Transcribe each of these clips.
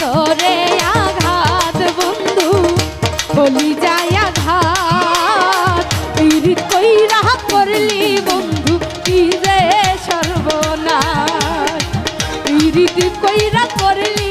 অন্তরে আঘাত, বন্ধু, বলি যায় আঘাত। পীড়িত কই রাহাত করলি, বন্ধু, কি রে সর্বনাশ। পীড়িত কই রাত করলি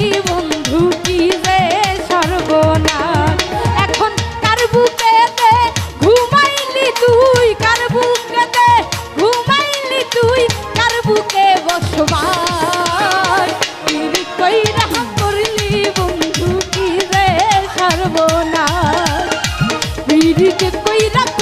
পীড়িত কইরা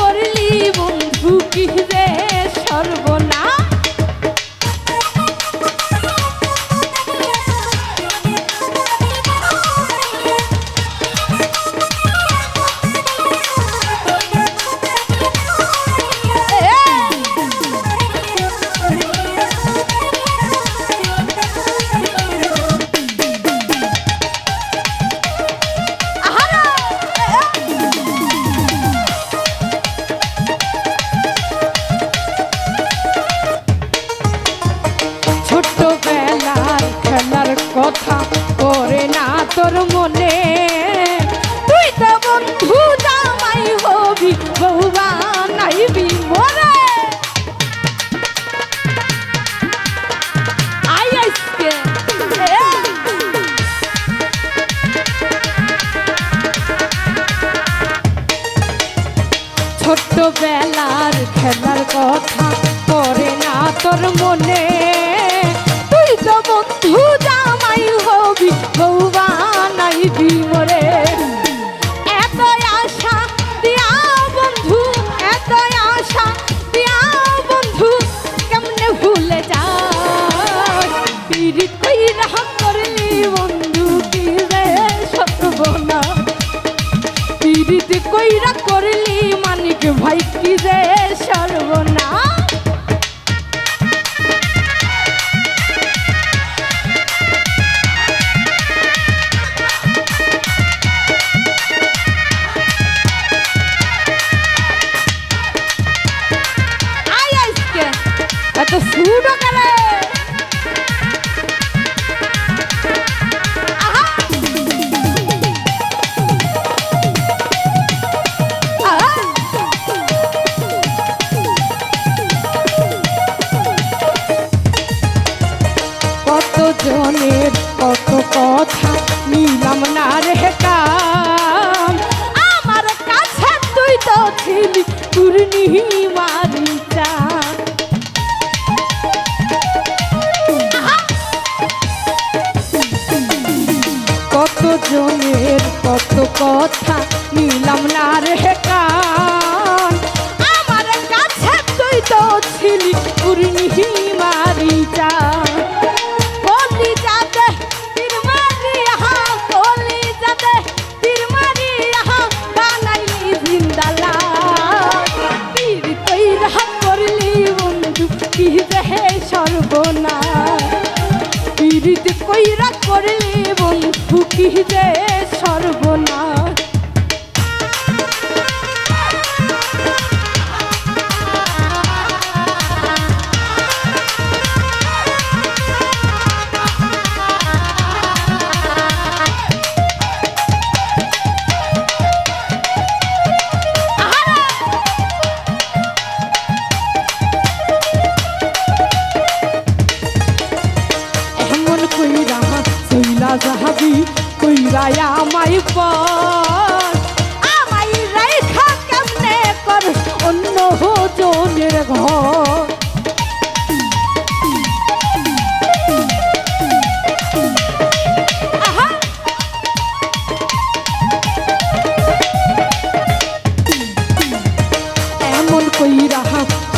ছোট্টবেলার খেলার কথা করে না তোর মনে। তুই তো বন্ধু জামাই হবি, বউবা নাইবি মরে। ছোট্টবেলার খেলার কথা করে না তোর মনে। বন্ধু জামাই হবি বৌবা নাইবি এত সুডো কত জনের কত কথা না রে কাম। আমার কাছে তুই তো ছিলি পূর্ণিমারি জনের কত কথা নিলাম না রে কান। আমার কাছে তুই তো ছিলি পূর্ণিমারি চাঁদ। কলি কইরা করলে বন্ধু কি যে সর্বনাশ। সইলা যাহাবি কইরা আমায় পর। আমায় রাইখা কেমনে কর? অন্য জনের ঘর।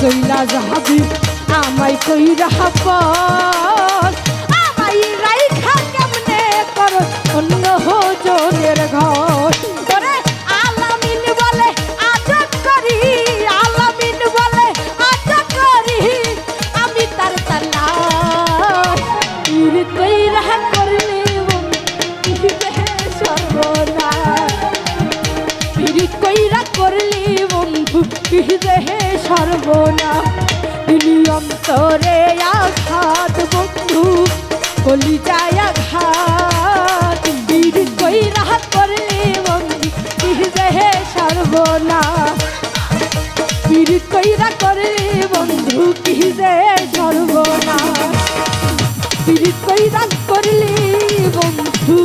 কইরা যাহাবি আমায় কইরা পর। জনের ঘর। ওরে আলামিন বলে আজব করি, আলামিন বলে আজব করি। আমি তার তালাশ ইর কইরা করলি পিরিত কইরা করলি বন্ধু পিহে সর্বনা দিলি অন্তরে আঘাত বন্ধু কলি পিরিত কই রাগ করলি বন্ধু।